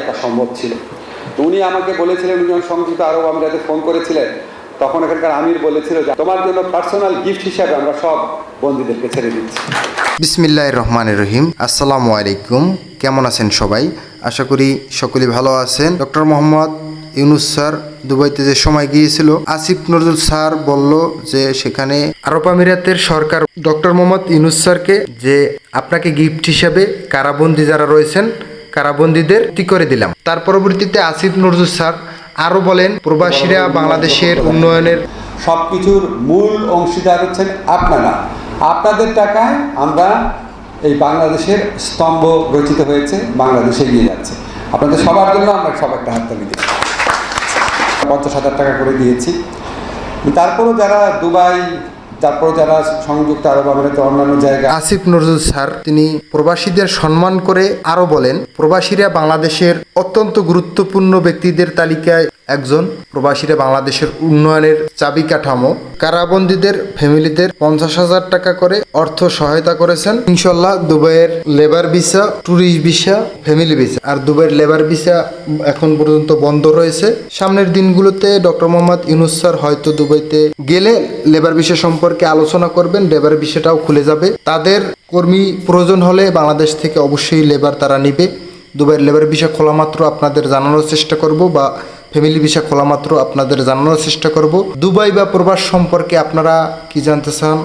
একা সম্ভব ছিল। উনি আমাকে বলেছিলেন উনি সংযুক্ত আরব আমিরাতে ফোন করেছিলেন। তখন এখানকার আমির বলেছিল যে, তোমার জন্য পার্সোনাল গিফট হিসাবে আমরা সব বন্দীদেরকে ছেড়ে দিচ্ছি। বিসমিল্লাহ রহমান রহিম। আসসালামু আলাইকুম। কেমন আছেন সবাই? আশা করি সকলে ভালো আছেন। ডক্টর মোহাম্মদ ইউনুস স্যার দুবাইতে যে সময় গিয়েছিল, আসিফ নজরুল স্যার বলল যে, সেখানে আরব আমিরাতের সরকার ডক্টর মোহাম্মদ ইউনুস স্যারকে যে আপনাকে গিফট হিসাবে কারাবন্দি যারা রয়েছেন কারাবন্দীদের মুক্তি করে দিলাম। তার পরবর্তীতে আসিফ নজরুল স্যার আরও বলেন, প্রবাসীরা বাংলাদেশের উন্নয়নের সব কিছুর মূল অংশীদার হচ্ছেন আপনারা। আপনাদের টাকায় আমরা এই বাংলাদেশের স্তম্ভ রচিত হয়েছে, বাংলাদেশে এগিয়ে যাচ্ছে। আপনাদের সবার জন্য আমরা সব একটা হাততালি দিচ্ছি। পঞ্চাশ হাজার টাকা করে দিয়েছি। তারপরও যারা দুবাই তারপরও যারা সংযুক্ত আরব আমিরাতে অন্যান্য জায়গা আসিফ নজরুল স্যার, তিনি প্রবাসীদের সম্মান করে আরও বলেন, প্রবাসীরা বাংলাদেশের অত্যন্ত গুরুত্বপূর্ণ ব্যক্তিদের তালিকায় একজন প্রবাসীরা বাংলাদেশের উন্নয়নের চাবি কাঠামো, কারাবন্দীদের ফ্যামিলিদের পঞ্চাশ হাজার টাকা করে অর্থ সহায়তা করেছেন। ইনশাল্লাহ দুবাইয়ের labour visa, tourist visa, family visa. আর দুবাইয়ের লেবার ভিসা এখন পর্যন্ত বন্ধ রয়েছে। সামনের দিনগুলোতে ডক্টর মোহাম্মদ ইউনুস স্যার হয়তো দুবাইতে গেলে লেবার বিষয় সম্পর্কে আলোচনা করবেন, লেবার ভিসাটাও খুলে যাবে। তাদের কর্মী প্রয়োজন হলে বাংলাদেশ থেকে অবশ্যই লেবার তারা নিবে। দুবাইয়ের লেবার ভিসা খোলা মাত্র আপনাদের জানানোর চেষ্টা করব বা ফ্যামিলি ভিসা খোলা মাত্র আপনাদের জানানোর চেষ্টা করব। দুবাই বা প্রবাস সম্পর্কে আপনারা কি জানতে চান?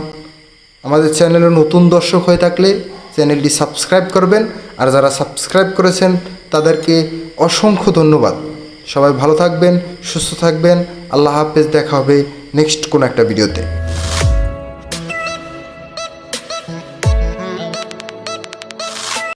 আমাদের চ্যানেলে নতুন দর্শক হয়ে থাকলে চ্যানেলটি সাবস্ক্রাইব করবেন। আর যারা সাবস্ক্রাইব করেছেন, তাদেরকে অসংখ্য ধন্যবাদ। সবাই ভালো থাকবেন, সুস্থ থাকবেন। আল্লাহ হাফেজ, দেখা হবে নেক্সট কোনো একটা ভিডিওতে।